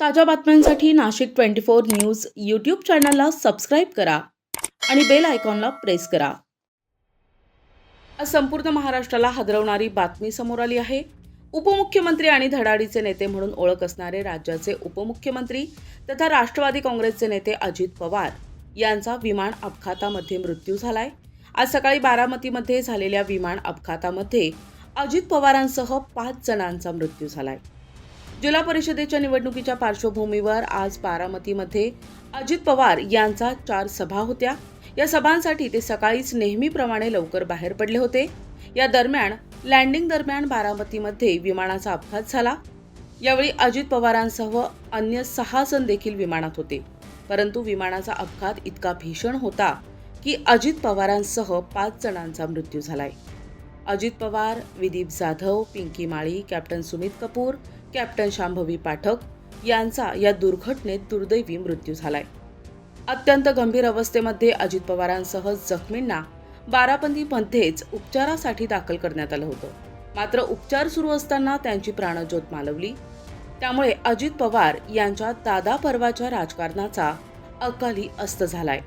ताज्या बातम्यांसाठी Nashik twenty four news YouTube चॅनलला सबस्क्राईब करा आणि बेल आयकॉनला प्रेस करा. आज संपूर्ण महाराष्ट्राला हादरवणारी बातमी समोर आली आहे. उपमुख्यमंत्री आणि धडाडीचे नेते म्हणून ओळख असणारे राज्याचे उपमुख्यमंत्री तथा राष्ट्रवादी काँग्रेसचे नेते अजित पवार यांचा विमान अपघातामध्ये मृत्यू झालाय. आज सकाळी बारामतीमध्ये झालेल्या विमान अपघातामध्ये अजित पवारांसह पाच जणांचा मृत्यू झालाय. जिल्हा परिषदेच्या निवडणुकीच्या पार्श्वभूमीवर आज बारामतीमध्ये अजित पवार यांचा चार सभा होत्या. या सभांसाठी ते सकाळीच नेहमीप्रमाणे लवकर बाहेर पडले होते. या दरम्यान लँडिंग दरम्यान बारामतीमध्ये विमानाचा अपघात झाला. यावेळी अजित पवारांसह अन्य सहा जण देखील विमानात होते. परंतु विमानाचा अपघात इतका भीषण होता की अजित पवारांसह पाच जणांचा मृत्यू झालाय. अजित पवार विदीप जाधव पिंकी माळी कॅप्टन सुमित कपूर कॅप्टन शांभवी पाठक यांचा या दुर्घटनेत दुर्दैवी मृत्यू झालाय. अत्यंत गंभीर अवस्थेमध्ये अजित पवारांसह जखमींना बाराबंदीमध्येच उपचारासाठी दाखल करण्यात आलं होतं. मात्र उपचार सुरू असताना त्यांची प्राणज्योत मालवली. त्यामुळे अजित पवार यांच्या दादा पर्वाच्या राजकारणाचा अकाली अस्त झालाय.